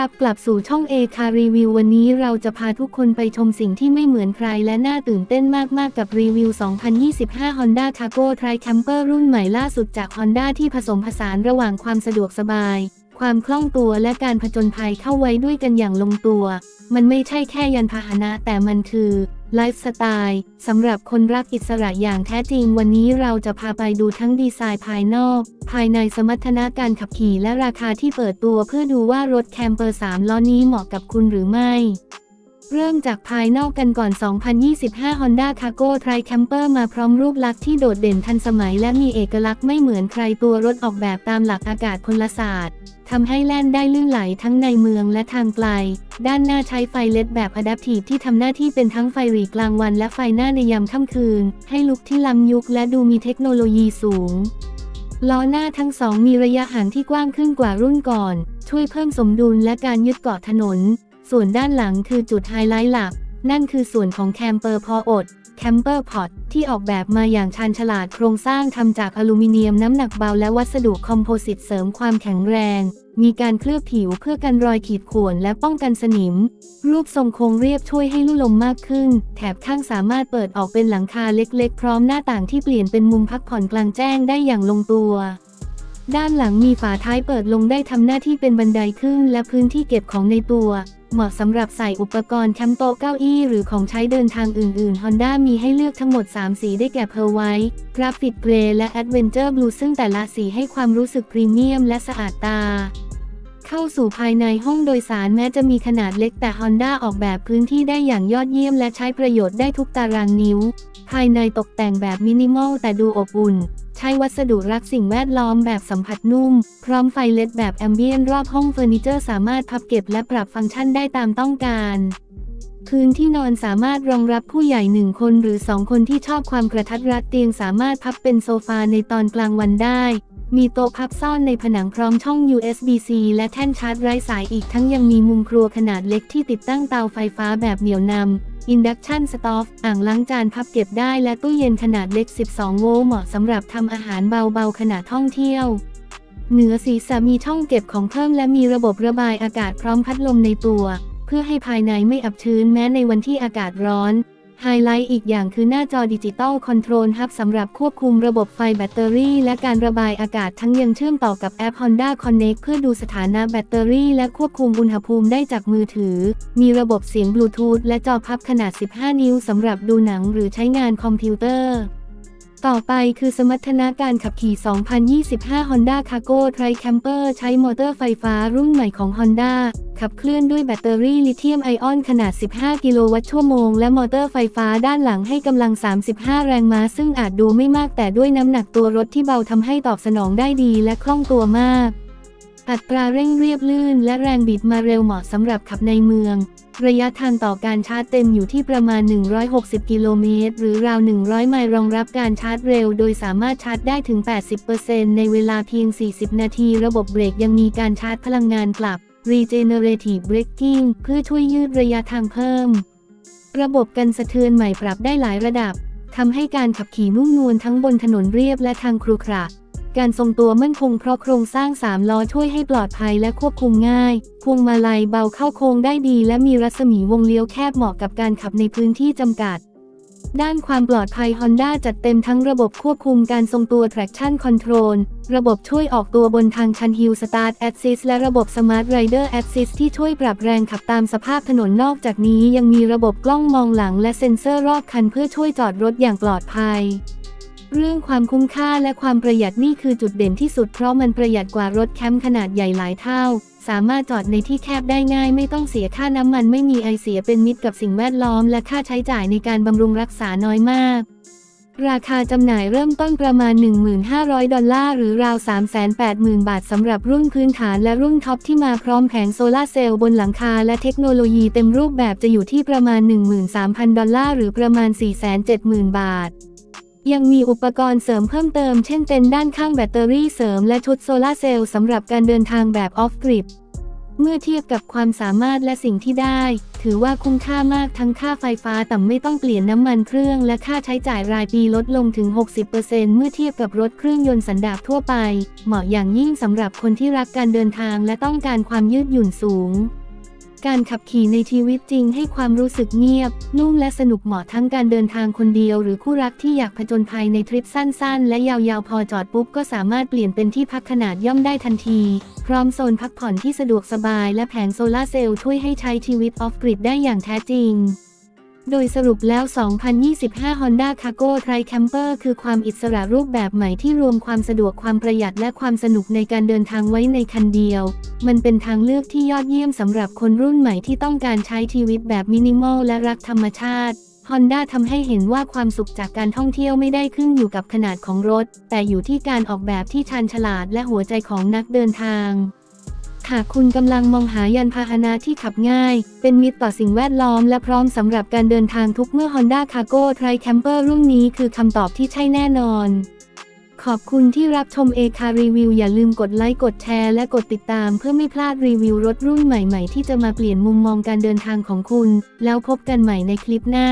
รับกลับสู่ช่องเอคารีวิววันนี้เราจะพาทุกคนไปชมสิ่งที่ไม่เหมือนใครและน่าตื่นเต้นมาก ๆ กับรีวิว 2025 Honda Cargo Tri Camper รุ่นใหม่ล่าสุดจาก Honda ที่ผสมผสานระหว่างความสะดวกสบาย ความคล่องตัวและการผจญภัยเข้าไว้ด้วยกันอย่างลงตัว มันไม่ใช่แค่ยันพาหนะแต่มันคือไลฟ์สไตล์สำหรับคนรักอิสระอย่างแท้จริงวันนี้เราจะพาไปดูทั้งดีไซน์ภายนอก ภายในสมรรถนะการขับขี่และราคาที่เปิดตัวเพื่อดูว่ารถแคมเปอร์ 3 ล้อนี้เหมาะกับคุณหรือไม่ เริ่มจากภายนอกกันก่อน 2025 Honda Cargo Tri Camper มาพร้อมรูปลักษณ์ที่โดดเด่นทันสมัยและมีเอกลักษณ์ไม่เหมือนใครตัวรถออกแบบตามหลักอากาศพลศาสตร์ทำให้แล่นได้ลื่นไหลทั้งในเมืองและทางไกล ด้านหน้าใช้ไฟเลดแบบอะดัพทีฟที่ทำหน้าที่เป็นทั้งไฟหรีกลางวันและไฟหน้าในยามค่ำคืน ให้ลุคที่ล้ำยุคและดูมีเทคโนโลยีสูงล้อหน้าทั้งสองมีระยะห่างที่กว้างขึ้นกว่ารุ่นก่อน ช่วยเพิ่มสมดุลและการยึดเกาะถนน ส่วนด้านหลังคือจุดไฮไลท์หลัก นั่นคือส่วนของแคมเปอร์พออดแคมเปอร์พอตที่ออกแบบมาอย่างชาญฉลาดโครงสร้างทำจากอลูมิเนียมน้ำหนักเบาและวัสดุคอมโพสิตเสริมความแข็งแรง มีการเคลือบผิวเพื่อกันรอยขีดข่วนและป้องกันสนิม รูปทรงโค้งเรียบช่วยให้ลู่ลมมากขึ้น แถบข้างสามารถเปิดออกเป็นหลังคาเล็กๆ พร้อมหน้าต่างที่เปลี่ยนเป็นมุมพักผ่อนกลางแจ้งได้อย่างลงตัวด้านหลังมีฝาท้ายเปิดลงได้ทำหน้าที่เป็นบันไดขึ้นและพื้นที่เก็บของในตัว เหมาะสำหรับใส่อุปกรณ์แคมป์โต๊ะเก้าอี้หรือของใช้เดินทางอื่นๆ Honda มีให้เลือกทั้งหมด 3 สีได้แก่เพ r ร์ไวท์กราฟิกเกรย์และ Adventure Blue ซึ่งแต่ละสีให้ความรู้สึกพรีเมียมและสะอาดตา เข้าสู่ภายในห้องโดยสารแม้จะมีขนาดเล็กแต่ Honda ออกแบบพื้นที่ได้อย่างยอดเยี่ยมและใช้ประโยชน์ได้ทุกตารางนิ้ว ภายในตกแต่งแบบมินิมอลแต่ดูอบอุ่น ใช้วัสดุรักสิ่งแวดล้อมแบบสัมผัสนุ่ม พร้อมไฟเลดแบบแอมเบียนรอบห้องเฟอร์นิเจอร์สามารถพับเก็บและปรับฟังก์ชันได้ตามต้องการพื้นที่นอนสามารถรองรับผู้ใหญ่หนึ่งคนหรือสองคนที่ชอบความกระทัดรัดเตียงสามารถพับเป็นโซฟาในตอนกลางวันได้ มีโต๊ะพับซ่อนในผนังพร้อมช่อง USB-C และแท่นชาร์จไร้สายอีกทั้งยังมีมุมครัวขนาดเล็กที่ติดตั้งเตาไฟฟ้าแบบเหนี่ยวนำ Induction Stove อ่างล้างจานพับเก็บได้และตู้เย็นขนาดเล็ก 12 โวลต์เหมาะสำหรับทำอาหารเบาๆขณะท่องเที่ยว เหนือศีรษะมีช่องเก็บของเพิ่มและมีระบบระบายอากาศพร้อมพัดลมในตัว เพื่อให้ภายในไม่อับชื้นแม้ในวันที่อากาศร้อน ไฮไลท์อีกอย่างคือหน้าจอดิจิตอลคอนโทรลฮับสำหรับควบคุมระบบไฟแบตเตอรี่ และการระบายอากาศทั้งยังเชื่อมต่อกับแอป Honda Connect เพื่อดูสถานะแบตเตอรี่ และควบคุมอุณหภูมิได้จากมือถือ มีระบบเสียงบลูทูธและจอพับขนาด 15 นิ้วสำหรับดูหนังหรือใช้งานคอมพิวเตอร์ ต่อไปคือสมรรถนะการขับขี่ 2025 Honda Cargo Tri Camper ใช้มอเตอร์ไฟฟ้ารุ่นใหม่ของ Honda ขับเคลื่อนด้วยแบตเตอรี่ลิเธียมไอออนขนาด 15 กิโลวัตต์ชั่วโมง และมอเตอร์ไฟฟ้าด้านหลังให้กำลัง 35 แรงม้า ซึ่งอาจดูไม่มากแต่ด้วยน้ำหนักตัวรถที่เบาทำให้ตอบสนองได้ดีและคล่องตัวมาก อัตราเร่งเรียบลื่นและแรงบิดมาเร็วเหมาะสำหรับขับในเมือง ระยะทางต่อการชาร์จเต็มอยู่ที่ประมาณ 160 กิโลเมตร หรือราว 100 ไมล์รองรับการชาร์จเร็ว โดยสามารถชาร์จได้ถึง 80%ในเวลาเพียง 40 นาที ระบบเบรกยังมีการชาร์จพลังงานกลับ Regenerative Braking เพื่อช่วยยืดระยะทางเพิ่ม ระบบกันสะเทือนใหม่ปรับได้หลายระดับทำให้การขับขี่นุ่มนวลทั้งบนถนนเรียบและทางครุขระ การทรงตัวมั่นคงเพราะโครงสร้าง 3 ล้อช่วยให้ปลอดภัยและควบคุมง่าย พวงมาลัยเบาเข้าโค้งได้ดี และมีรัศมีวงเลี้ยวแคบเหมาะกับการขับในพื้นที่จำกัด ด้านความปลอดภัย Honda จัดเต็มทั้งระบบควบคุมการทรงตัว traction control ระบบช่วยออกตัวบนทางชัน Hill Start Assist และระบบ Smart Rider Assist ที่ช่วยปรับแรงขับตามสภาพถนนนอกจากนี้ยังมีระบบกล้องมองหลัง และเซ็นเซอร์รอบคันเพื่อช่วยจอดรถอย่างปลอดภัย เรื่องความคุ้มค่าและความประหยัดนี่คือจุดเด่นที่สุดเพราะมันประหยัดกว่ารถแคมป์ขนาดใหญ่หลายเท่า สามารถจอดในที่แคบได้ง่ายไม่ต้องเสียค่าน้ำมันไม่มีไอเสียเป็นมิตรกับสิ่งแวดล้อม และค่าใช้จ่ายในการบำรุงรักษาน้อยมาก ราคาจำหน่ายเริ่มต้นประมาณ 1,500 ดอลลาร์หรือราว 380,000 บาทสำหรับรุ่นพื้นฐานและรุ่นท็อปที่มาพร้อมแผงโซลาร์เซลล์บนหลังคาและเทคโนโลยีเต็มรูปแบบจะอยู่ที่ประมาณ 13,000 ดอลลาร์หรือประมาณ 470,000 บาท ยังมีอุปกรณ์เสริมเพิ่มเติมเช่นเต็นด้านข้างแบตเตอรี่เสริมและชุดโซลาร์เซลล์สำหรับการเดินทางแบบออฟกริดเมื่อเทียบกับความสามารถและสิ่งที่ได้ ถือว่าคุ้มค่ามากทั้งค่าไฟฟ้าต่ำไม่ต้องเปลี่ยนน้ำมันเครื่อง และค่าใช้จ่ายรายปีลดลงถึง 60%เมื่อเทียบกับรถเครื่องยนต์สันดาปทั่วไป เหมาะอย่างยิ่งสำหรับคนที่รักการเดินทางและต้องการความยืดหยุ่นสูง การขับขี่ในชีวิตจริงให้ความรู้สึกเงียบ นุ่มและสนุกเหมาะทั้งการเดินทางคนเดียว หรือคู่รักที่อยากผจญภัยในทริปสั้นๆ และยาวๆ พอจอดปุ๊บก็สามารถเปลี่ยนเป็นที่พักขนาดย่อมได้ทันที พร้อมโซนพักผ่อนที่สะดวกสบายและแผงโซลาร์เซลล์ช่วยให้ใช้ชีวิตออฟกริดได้อย่างแท้จริง โดยสรุปแล้ว 2025 Honda Cargo Tri Camper คือความอิสระรูปแบบใหม่ที่รวมความสะดวกความประหยัดและความสนุกในการเดินทางไว้ในคันเดียว มันเป็นทางเลือกที่ยอดเยี่ยมสำหรับคนรุ่นใหม่ที่ต้องการใช้ชีวิตแบบมินิมอลและรักธรรมชาติ Honda ทำให้เห็นว่าความสุขจากการท่องเที่ยวไม่ได้ขึ้นอยู่กับขนาดของรถ แต่อยู่ที่การออกแบบที่ชาญฉลาดและหัวใจของนักเดินทาง หากคุณกำลังมองหายานพาหนะที่ขับง่าย เป็นมิตรต่อสิ่งแวดล้อมและพร้อมสำหรับการเดินทางทุกเมื่อ Honda Cargo Tri Camper รุ่นนี้คือคำตอบที่ใช่แน่นอน ขอบคุณที่รับชมเอคารีวิวอย่าลืมกดไลค์กดแชร์และกดติดตามเพื่อไม่พลาดรีวิวรถรุ่นใหม่ๆ ที่จะมาเปลี่ยนมุมมองการเดินทางของคุณ แล้วพบกันใหม่ในคลิปหน้า